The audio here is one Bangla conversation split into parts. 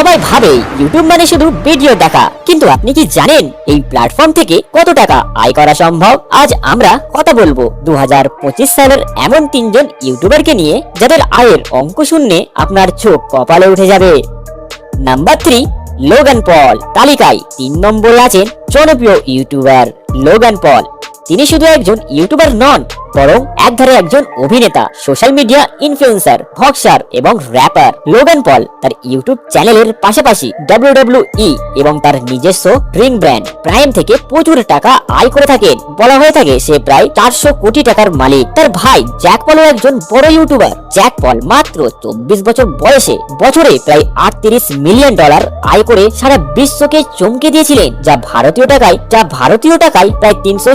সবাই ভাবে ইউটিউব মানে শুধু ভিডিও দেখা। কিন্তু আপনি কি জানেন এই প্ল্যাটফর্ম থেকে কত টাকা আয় করা সম্ভব? আজ আমরা কথা বলব দু সালের এমন তিনজন ইউটিউবারকে নিয়ে, যাদের আয়ের অঙ্ক শূন্যে আপনার চোখ কপালে উঠে যাবে। নাম্বার থ্রি লোগান পল তালিকায় তিন নম্বরে আছেন জনপ্রিয় ইউটিউবার লোগান পল তিনি শুধু একজন ইউটিউবার নন বরং একধারে একজন অভিনেতা সোশ্যাল মিডিয়া ইনফ্লুয়েন্সার ভক্সার এবং র্যাপার লোগান পল তার ইউটিউব চ্যানেলের পাশাপাশি ডাব্লিউডাব্লিউই এবং তার নিজস্ব ড্রিঙ্ক ব্র্যান্ড প্রাইম থেকে প্রচুর টাকা আয় করে থাকেন। বলা হয়ে থাকে সে প্রায় চারশো কোটি টাকার মালিক। তার ভাই জ্যাক পলও একজন বড় ইউটিউবার জ্যাক পল মাত্র চব্বিশ বছর বয়সে বছরে প্রায় আটত্রিশ মিলিয়ন ডলার আয় করে সারা বিশ্বকে চমকে দিয়েছিলেন, যা ভারতীয় টাকায় যা ভারতীয় টাকায় প্রায় তিনশো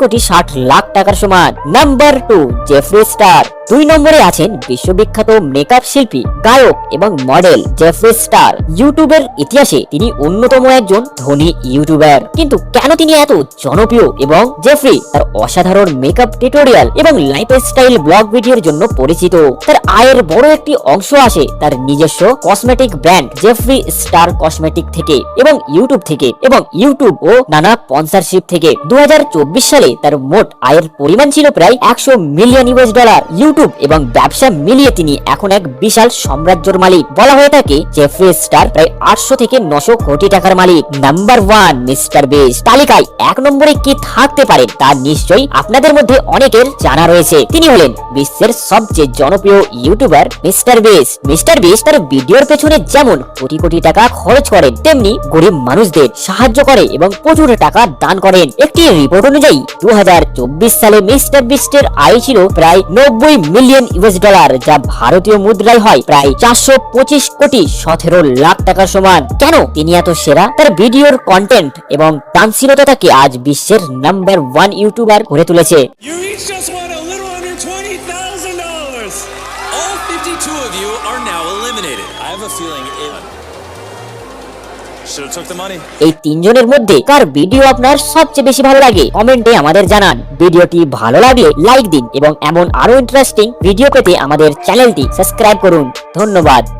কোটি ষাট লাখ টাকার সমান। নাম্বার টু জেফ্রি স্টার দুই নম্বরে আছেন বিশ্ববিখ্যাত মেকআপ শিল্পী, গায়ক এবং মডেল জেফ্রি স্টার ইউটিউবের ইতিহাসে তিনি অন্যতম একজন ধনী ইউটিউবার। কিন্তু কেন তিনি এত জনপ্রিয় এবং জেফ্রি তার অসাধারণ মেকআপ টিউটোরিয়াল এবং লাইফস্টাইল ব্লগ ভিডিওর জন্য পরিচিত? তার আয়ের বড় একটি অংশ আসে তার নিজস্ব cosmetic brand Jeffree Star cosmetic থেকে এবং ইউটিউব থেকে এবং ইউটিউব ও নানা স্পন্সরশিপ থেকে। দু হাজার চব্বিশ সালে তার মোট আয়ের পরিমাণ ছিল প্রায় একশো মিলিয়ন ইউএস ডলার ইউটিউব এবং ব্যবসা মিলিয়ে তিনি এখন এক বিশাল সাম্রাজ্যের মালিক। বলা হয়ে থাকে জেফ্রি স্টার প্রায় আটশো থেকে নশো কোটি টাকার মালিক। নাম্বার ওয়ান মিস্টার বেস তালিকায় এক নম্বরে কি থাকতে পারে তা নিশ্চয়ই আপনাদের মধ্যে অনেকের জানা রয়েছে। তিনি হলেন বিশ্বের সবচেয়ে জনপ্রিয় YouTuber mister Beast mister Beast তার ভিডিওর পেছনে যেমন কোটি কোটি টাকা খরচ করেন, তেমনি গরিব মানুষদের সাহায্য করে এবং প্রচুর টাকা দান করেন। একটি রিপোর্ট অনুযায়ী দু হাজার চব্বিশ সালে মিস্টার বিস্টের আয় ছিল প্রায় নব্বই মিলিয়ন ইউএস ডলার যা ভারতীয় মুদ্রায় হয় প্রায় চারশো পঁচিশ কোটি সতেরো লাখ টাকার সমান কেন তিনি এত সেরা তার ভিডিওর কন্টেন্ট এবং দানশীলতা তাকে আজ বিশ্বের নাম্বার ওয়ান ইউটিউবার করে তুলেছে You each just won a little under $20,000. All 52 of you are now eliminated. I have a feeling it. এই তিনজনের মধ্যে কার ভিডিও আপনার সবচেয়ে বেশি ভালো লাগে? কমেন্টে আমাদের জানান। ভিডিওটি ভালো লাগলে লাইক দিন এবং এমন আরও ইন্টারেস্টিং ভিডিও পেতে আমাদের চ্যানেলটি সাবস্ক্রাইব করুন। ধন্যবাদ।